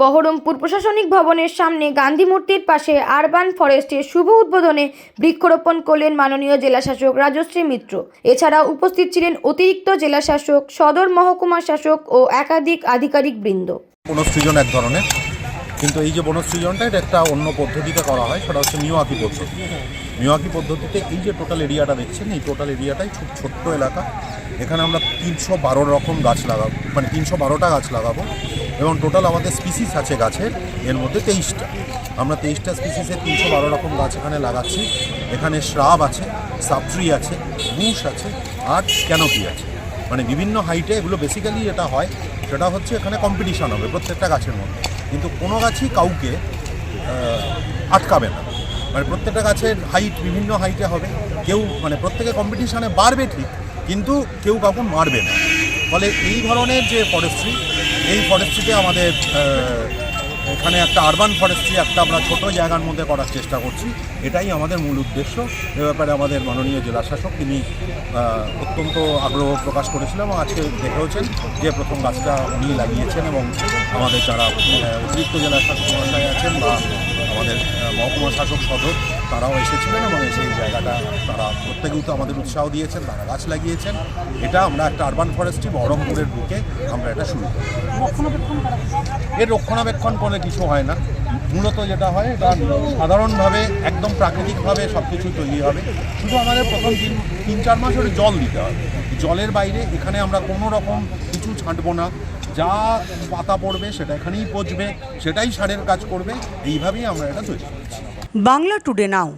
বহরমপুর প্রশাসনিক ভবনের সামনে গান্ধী মূর্তির পাশে আরবান ফরেস্টের শুভ উদ্বোধনে বৃক্ষরোপণ করলেন মাননীয় জেলাশাসক রাজশ্রী মিত্র। এছাড়াও উপস্থিত ছিলেন অতিরিক্ত জেলাশাসক, সদর মহকুমা শাসক ও একাধিক আধিকারিক বৃন্দ। বনসৃজন এক ধরনের, কিন্তু এই যে বনসৃজনটা, এটা একটা অন্য পদ্ধতিতে করা হয়, সেটা হচ্ছে মিওয়াকি পদ্ধতি। মিওয়াকি পদ্ধতিতে এই যে টোটাল এরিয়াটা দেখছেন, এই টোটাল এরিয়াটাই খুব ছোট্ট এলাকা। এখানে আমরা তিনশো বারো রকম গাছ লাগাবো মানে তিনশো বারোটা গাছ লাগাবো এবং টোটাল আমাদের স্পিসিস আছে গাছের এর মধ্যে তেইশটা। আমরা তেইশটা স্পিসিসের তিনশো বারো রকম গাছ এখানে লাগাচ্ছি। এখানে শ্রাব আছে সাবট্রি আছে বুশ আছে, আর ক্যানোপি আছে। মানে বিভিন্ন হাইটে এগুলো বেসিক্যালি যেটা হয়, সেটা হচ্ছে এখানে কম্পিটিশান হবে প্রত্যেকটা গাছের মধ্যে। কিন্তু কোনো গাছই কাউকে আটকাবে না। মানে প্রত্যেকটা গাছের হাইট বিভিন্ন হাইটে হবে। কেউ মানে প্রত্যেকে কম্পিটিশানে বাড়বে ঠিক কিন্তু কেউ কাউকে মারবে না। ফলে এই ধরনের যে ফরেস্ট্রি এই ফরেস্ট্রিতে আমাদের এখানে একটা আরবান ফরেস্ট্রি একটা আমরা ছোট জায়গার মধ্যে করার চেষ্টা করছি। এটাই আমাদের মূল উদ্দেশ্য। এ ব্যাপারে আমাদের মাননীয় জেলাশাসক তিনি অত্যন্ত আগ্রহ প্রকাশ করেছিলেন এবং আজকে দেখেওছেন যে প্রথম গাছটা উনি লাগিয়েছেন এবং আমাদের যারা অতিরিক্ত জেলাশাসক মহাশয় আছেন বা আমাদের মহকুমা শাসক সদর তারাও এসেছিলেন এবং এসে এই জায়গাটা তারা প্রত্যেকেই তো আমাদের উৎসাহ দিয়েছেন তারা গাছ লাগিয়েছেন। এটা আমরা একটা আরবান ফরেস্ট্রি বহরমপুরের বুকে আমরা এটা শুরু করি। এর রক্ষণাবেক্ষণ করে কিছু হয় না। মূলত যেটা হয় এটা সাধারণভাবে একদম প্রাকৃতিকভাবে সব কিছু তৈরি হবে। শুধু আমাদের প্রথম তিন তিন চার মাস জল দিতে হবে। জলের বাইরে এখানে আমরা কোনো রকম কিছু ছাঁটবো না। যা পাতা পড়বে সেটা এখানেই পচবে, সেটাই সারের কাজ করবে, এইভাবেই আমরা এটা তৈরি করছি। Bangla today now.